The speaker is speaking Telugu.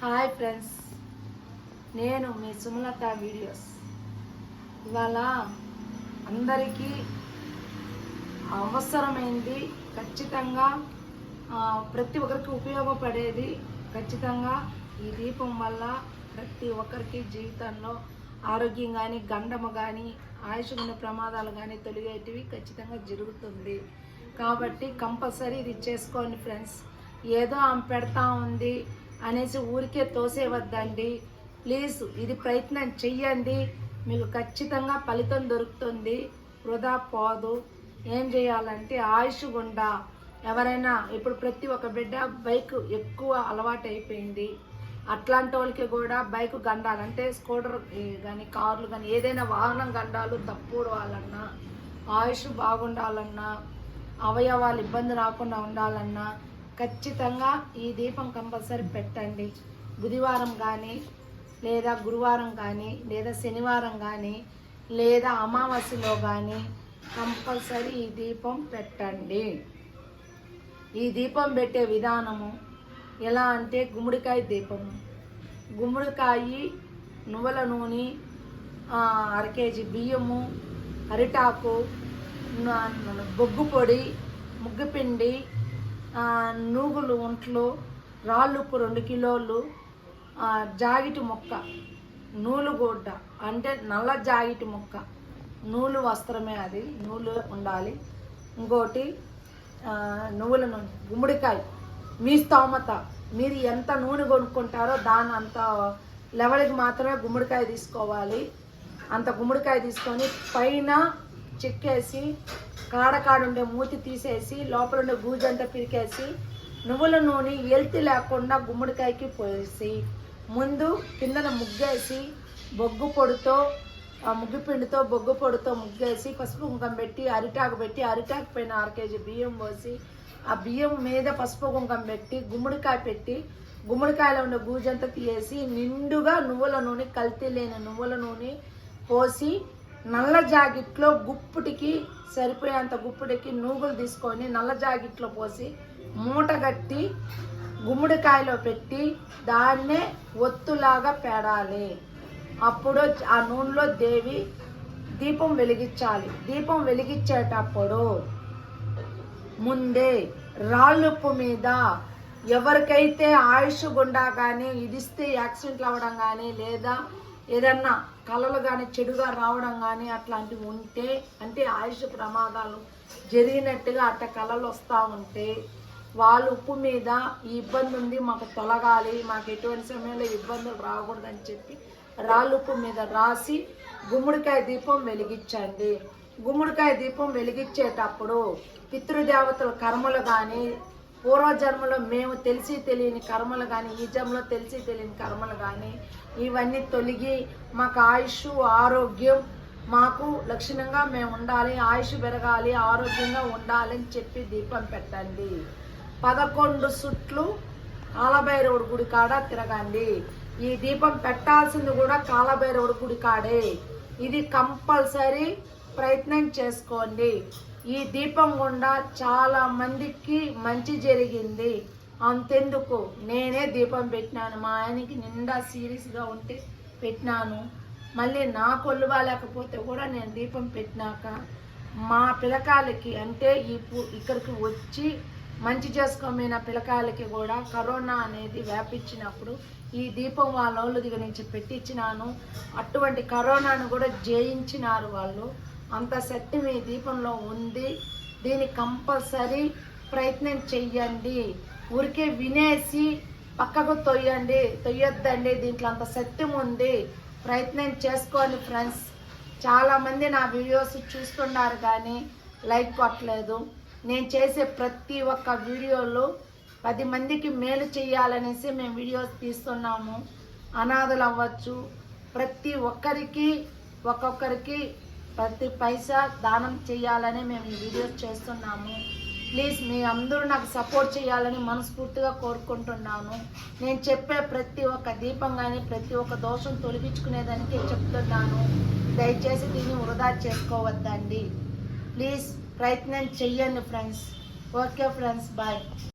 హాయ్ ఫ్రెండ్స్ నేను మీ సుమలత వీడియోస్. ఇవాళ అందరికీ అవసరమైంది ఖచ్చితంగా ప్రతి ఒక్కరికి ఉపయోగపడేది ఖచ్చితంగా ఈ దీపం వల్ల ప్రతి ఒక్కరికి జీవితంలో ఆరోగ్యం కానీ గండము కానీ ఆయుషమైన ప్రమాదాలు కానీ తొలగేటివి ఖచ్చితంగా జరుగుతుంది. కాబట్టి కంపల్సరీ ఇది చేసుకోండి ఫ్రెండ్స్ ఏదో ఆమె పెడతా ఉంది అనేసి ఊరికే తోసేవద్దండి. ప్లీజ్ ఇది ప్రయత్నం చెయ్యండి. మీకు ఖచ్చితంగా ఫలితం దొరుకుతుంది. వృధా పోదు. ఏం చేయాలంటే ఆయుష్ గుండా. ఎవరైనా ఇప్పుడు ప్రతి ఒక్క బిడ్డ బైక్ ఎక్కువ అలవాటు అయిపోయింది అట్లాంటి వాళ్ళకి కూడా బైక్ గండాలు అంటే స్కూటర్ కానీ కార్లు కానీ ఏదైనా వాహనం గండాలు తప్పుడు వాళ్ళన్నా ఆయుష్ బాగుండాలన్నా అవయవాలు ఇబ్బంది రాకుండా ఉండాలన్నా ఖచ్చితంగా ఈ దీపం కంపల్సరీ పెట్టండి. బుధవారం కానీ లేదా గురువారం కానీ లేదా శనివారం కానీ లేదా అమావాస్యలో కానీ కంపల్సరీ ఈ దీపం పెట్టండి. ఈ దీపం పెట్టే విధానము ఎలా అంటే గుమ్మడికాయ దీపము. గుమ్మడికాయ నువ్వుల నూనె అర కేజీ బియ్యము అరిటాకు బొగ్గు పొడి ముగ్గుపిండి నూగులు ఒంట్లు రాళ్ళుప్పు రెండు కిలోలు జాగిటి మొక్క నూలు గుడ్డ అంటే నల్ల జాగిటి మొక్క. నూలు వస్త్రమే అది నూలు ఉండాలి. ఇంకోటి నువ్వుల నూనె గుమ్మడికాయ. మీ స్తోమత మీరు ఎంత నూనె కొనుక్కుంటారో దాని అంత లెవెల్కి మాత్రమే గుమ్మడికాయ తీసుకోవాలి. అంత గుమ్మడికాయ తీసుకొని పైన చెక్కేసి కాడ మూతి తీసేసి లోపల ఉండే గూజంతా పిరికేసి నువ్వుల నూనె ఎల్తి లేకుండా గుమ్మడికాయకి పోసి ముందు కిందన ముగ్గేసి బొగ్గు పొడితో ఆ ముగ్గు పిండితో బొగ్గు పొడితో ముగ్గేసి పసుపు కుంకం పెట్టి అరిటాకు పెట్టి అరిటాకు పైన అర కేజీ బియ్యం పోసి ఆ బియ్యం మీద పసుపు కుంకం పెట్టి గుమ్మడికాయ పెట్టి గుమ్మడికాయలో ఉండే గూజంతా తీసేసి నిండుగా నువ్వుల నూనె కల్తీ లేని నువ్వుల నూనె పోసి నల్ల జాకెట్లో గుప్పుటికి సరిపోయేంత గుప్పుటికి నూగులు తీసుకొని నల్ల జాకెట్లో పోసి మూట కట్టి గుమ్మడికాయలో పెట్టి దాన్నే ఒత్తులాగా పెడాలి. అప్పుడు ఆ నూనెలో దేవి దీపం వెలిగించాలి. దీపం వెలిగించేటప్పుడు ముందే రాళ్ళుప్పు మీద ఎవరికైతే ఆయుష్ గుండా కానీ ఇదిస్తే యాక్సిడెంట్లు అవ్వడం కానీ లేదా ఏదన్నా కళలు కానీ చెడుగా రావడం కానీ అట్లాంటివి ఉంటే అంటే ఆయుష్ ప్రమాదాలు జరిగినట్టుగా అట్ట కళలు వస్తూ ఉంటే వాళ్ళు ఉప్పు మీద ఈ ఇబ్బంది ఉంది మాకు తొలగాలి మాకు ఎటువంటి సమయంలో ఇబ్బందులు రాకూడదని చెప్పి రాళ్ళుప్పు మీద రాసి గుమ్మడికాయ దీపం వెలిగించండి. గుమ్మడికాయ దీపం వెలిగించేటప్పుడు పితృదేవతల కర్మలు కానీ పూర్వజన్మలో మేము తెలిసి తెలియని కర్మలు కానీ ఈ జన్మలో తెలిసి తెలియని కర్మలు కానీ ఇవన్నీ తొలగి మాకు ఆయుష్ ఆరోగ్యం మాకు లక్షణంగా మేము ఉండాలి ఆయుష్ పెరగాలి ఆరోగ్యంగా ఉండాలి అని చెప్పి దీపం పెట్టండి. పదకొండు సుట్లు కాలభైరవుడి గుడి కాడ తిరగండి. ఈ దీపం పెట్టాల్సింది కూడా కాలభైరవుడి గుడి కాడే. ఇది కంపల్సరీ ప్రయత్నం చేసుకోండి. ఈ దీపం గుండా చాలా మందికి మంచి జరిగింది. అంతెందుకు నేనే దీపం పెట్టినాను. మా ఆయనకి నిండా సీరియస్గా ఉంటే పెట్టినాను. మళ్ళీ నా కొలువాలేకపోతే కూడా నేను దీపం పెట్టినాక మా పిలకాలకి అంటే ఈ ఇక్కడికి వచ్చి మంచి చేసుకోమైన పిలకాలకి కూడా కరోనా అనేది వ్యాపించినప్పుడు ఈ దీపం వాళ్ళ వాళ్ళు దగ్గర నుంచి పెట్టించినాను. అటువంటి కరోనాను కూడా జయించినారు వాళ్ళు. అంత శక్తి మీ దీపంలో ఉంది. దీన్ని కంపల్సరీ ప్రయత్నం చెయ్యండి. ఊరికే వినేసి పక్కకు తొయ్యండి. తొయ్యొద్దండి. దీంట్లో అంత సత్యం ఉంది. ప్రయత్నం చేసుకోండి ఫ్రెండ్స్. చాలామంది నా వీడియోస్ చూస్తున్నారు కానీ లైక్ కొట్టలేదు. నేను చేసే ప్రతి ఒక్క వీడియోలో పది మందికి మేలు చేయాలనేసి మేము వీడియోస్ తీస్తున్నాము. అనాథలు అవ్వచ్చు. ప్రతి ఒక్కరికి ఒక్కొక్కరికి ప్రతి పైసా దానం చేయాలని మేము ఈ వీడియోస్ చేస్తున్నాము. ప్లీజ్ మీ అందరూ నాకు సపోర్ట్ చేయాలని మనస్ఫూర్తిగా కోరుకుంటున్నాను. నేను చెప్పే ప్రతి ఒక్క దీపం కానీ ప్రతి ఒక్క దోషం తొలగించుకునేదానికి చెప్తున్నాను. దయచేసి దీన్ని వృధా చేసుకోవద్దండి. ప్లీజ్ ప్రయత్నం చెయ్యండి ఫ్రెండ్స్. Okay friends bye.